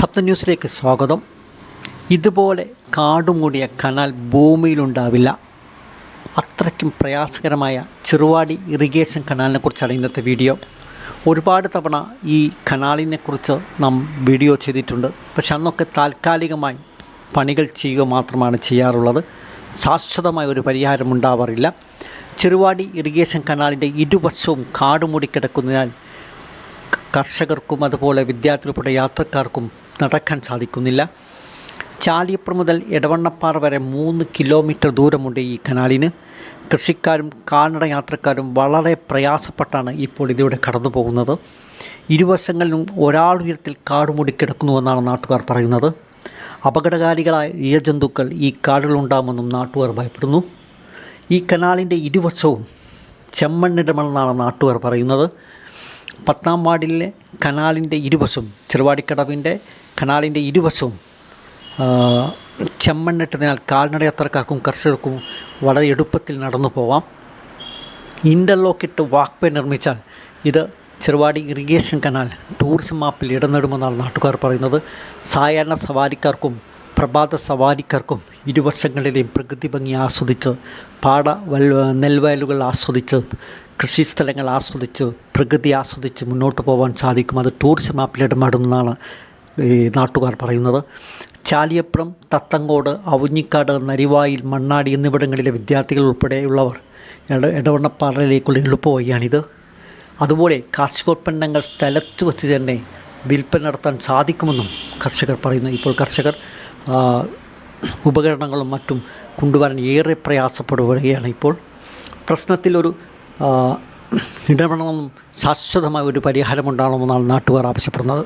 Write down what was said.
സപ്ത ന്യൂസിലേക്ക് സ്വാഗതം. ഇതുപോലെ കാടുമൂടിയ കനാൽ ഭൂമിയിലുണ്ടാവില്ല. അത്രയ്ക്കും പ്രയാസകരമായ ചെറുവാടി ഇറിഗേഷൻ കനാലിനെ കുറിച്ചാണ് ഇന്നത്തെ വീഡിയോ. ഒരുപാട് തവണ ഈ കനാലിനെക്കുറിച്ച് നാം വീഡിയോ ചെയ്തിട്ടുണ്ട്. പക്ഷെ അന്നൊക്കെ താൽക്കാലികമായി പണികൾ ചെയ്യുക മാത്രമാണ് ചെയ്യാറുള്ളത്. ശാശ്വതമായ ഒരു പരിഹാരം ഉണ്ടാവാറില്ല. ചെറുവാടി ഇറിഗേഷൻ കനാലിന്റെ ഇരുവശവും കാടുമൂടി കിടക്കുന്നതിനാൽ കർഷകർക്കും അതുപോലെ വിദ്യാർത്ഥികളുൾപ്പെടെ യാത്രക്കാർക്കും നടക്കാൻ സാധിക്കുന്നില്ല. ചാലിയപ്പുറം മുതൽ എടവണ്ണപ്പാറ വരെ മൂന്ന് കിലോമീറ്റർ ദൂരമുണ്ട് ഈ കനാലിന്. കൃഷിക്കാരും കാൽനട യാത്രക്കാരും വളരെ പ്രയാസപ്പെട്ടാണ് ഇപ്പോൾ ഇതിലൂടെ കടന്നു പോകുന്നത്. ഇരുവശങ്ങളിലും ഒരാൾ ഉയരത്തിൽ കാടുമൂടി കിടക്കുന്നുവെന്നാണ് നാട്ടുകാർ പറയുന്നത്. അപകടകാരികളായ ഇഴജന്തുക്കൾ ഈ കാടുകളുണ്ടാകുമെന്നും നാട്ടുകാർ ഭയപ്പെടുന്നു. ഈ കനാലിന്റെ ഇരുവശവും ചെമ്മണ്ണിടമെന്നാണ് നാട്ടുകാർ പറയുന്നത്. പത്താം വാർഡിലെ കനാലിന്റെ ഇരുവശവും ചെറുവാടിക്കടവിന്റെ കനാലിന്റെ ഇരുവശവും ചെമ്മണ്ണിട്ടതിനാൽ കാൽനട യാത്രക്കാർക്കും കർഷകർക്കും വളരെ എളുപ്പത്തിൽ നടന്നു പോവാം. ഇന്റർലോക്കിട്ട് വാക്ക്വേ നിർമ്മിച്ചാൽ ഇത് ചെറുവാടി ഇറിഗേഷൻ കനാൽ ടൂറിസം മാപ്പിൽ ഇടം നേടുമെന്നാണ് നാട്ടുകാർ പറയുന്നത്. സായാഹ്ന സവാരിക്കാർക്കും പ്രഭാത സവാരിക്കാർക്കും ഇരുവർഷങ്ങളിലെയും പ്രകൃതി ഭംഗി ആസ്വദിച്ച് പാട വൽ നെൽവയലുകൾ ആസ്വദിച്ച് കൃഷിസ്ഥലങ്ങൾ ആസ്വദിച്ച് പ്രകൃതി ആസ്വദിച്ച് മുന്നോട്ട് പോകാൻ സാധിക്കും. അത് ടൂറിസം മാപ്പിൽ ഇടമാടുമെന്നാണ് ഈ നാട്ടുകാർ പറയുന്നത്. ചാലിയപ്പുറം തത്തങ്കോട് അവഞ്ഞിക്കാട് നരിവായിൽ മണ്ണാടി എന്നിവിടങ്ങളിലെ വിദ്യാർത്ഥികൾ ഉൾപ്പെടെയുള്ളവർ ഇട ഇടവണ്ണപ്പാറയിലേക്കുള്ള എളുപ്പവഴിയാണിത് അതുപോലെ കാർഷികോൽപ്പന്നങ്ങൾ സ്ഥലത്ത് വെച്ച് തന്നെ വിൽപ്പന നടത്താൻ സാധിക്കുമെന്നും കർഷകർ പറയുന്നു. ഇപ്പോൾ കർഷകർ ഉപകരണങ്ങളും മറ്റും കൊണ്ടുവരാൻ ഏറെ പ്രയാസപ്പെടുകയാണ് ഇപ്പോൾ. പ്രശ്നത്തിലൊരു ഇടപെടണമെന്നും ശാശ്വതമായ ഒരു പരിഹാരമുണ്ടാകണമെന്നാണ് നാട്ടുകാർ ആവശ്യപ്പെടുന്നത്.